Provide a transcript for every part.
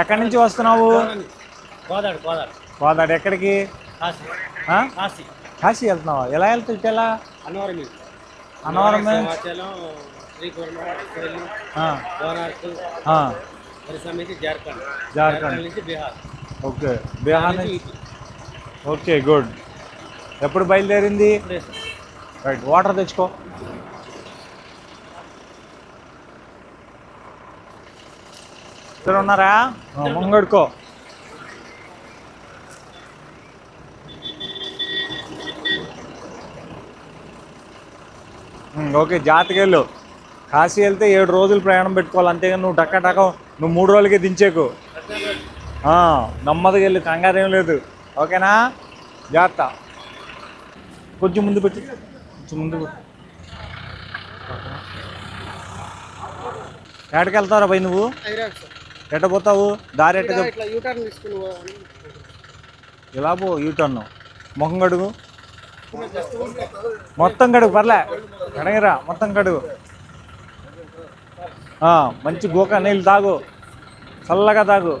ఎక్కడి నుంచి వస్తున్నావు? కోదాడు కోదాడు కోదాడు ఎక్కడికి? కాశీ? కాశీ. వెళ్తున్నావా? ఎలా వెళ్తావు ఇటు ఎలా? అన్నవరం అన్నవరం జార్ఖండ్. జార్ఖండ్. నుంచి బీహార్. ఓకే. బీహార్ నుంచి. Okay good. ఎప్పుడు బయలుదేరింది? రైట్ వాటర్ తెచ్చుకో. ఇద్దరు ఉన్నారా? ముంగడుకో ఓకే జాతకెళ్ళు. కాశీ వెళ్తే ఏడు రోజులు ప్రయాణం పెట్టుకోవాలి. అంతేగాని నువ్వు టక్క టక్క నువ్వు మూడు రోజులకే దించేకు. ఆ, నెమ్మదిగా వెళ్ళు కంగారు ఏం లేదు. ఓకేనా? జాగ్రత్త. కొంచెం ముందు పెట్టి. కొంచెం ముందు ఎక్కడికి వెళ్తారా పోయి నువ్వు? సార్. ఎట్ట పోతావు? దారి ఎట్ట. ఇలా పో యూటర్న్ ముఖం కడుగు. మొత్తం కడుగు పర్లే. కడగరా మొత్తం కడుగు. ఆ, మంచి గోక నీళ్ళు తాగు. చల్లగా తాగు.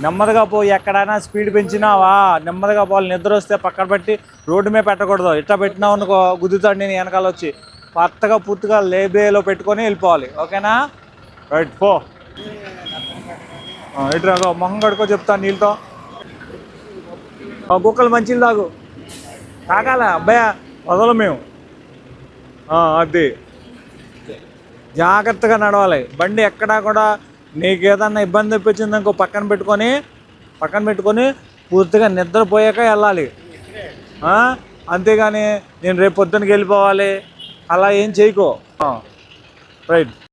నెమ్మదిగా పో ఎక్కడైనా స్పీడ్ పెంచినావా? నెమ్మదిగా పోవాలి. నిద్ర వస్తే పక్కన పెట్టి రోడ్డు మీద పెట్టకూడదు. ఇట్లా పెట్టినావు అనుకో గుద్దుతాడు నేను వెనకాల వచ్చి. పత్తగా పూర్తిగా లేబేలో పెట్టుకొని వెళ్ళిపోవాలి. ఓకేనా? రైట్ పో. ఎటు రాగో మొహం కడుకో చెప్తాను నీళ్ళతో. ఆ, కుక్కలు మంచిలు తాగు. తాగాల? అబ్బాయ వదలం మేము. అది. జాగ్రత్తగా నడవాలి. బండి ఎక్కడా కూడా నీకు ఏదన్నా ఇబ్బంది తెప్పించింది ఇంకో పక్కన పెట్టుకొని పక్కన పెట్టుకొని పూర్తిగా నిద్రపోయాక వెళ్ళాలి. అంతేగాని నేను రేపు పొద్దునకి వెళ్ళిపోవాలి. అలా ఏం చేయకో. రైట్.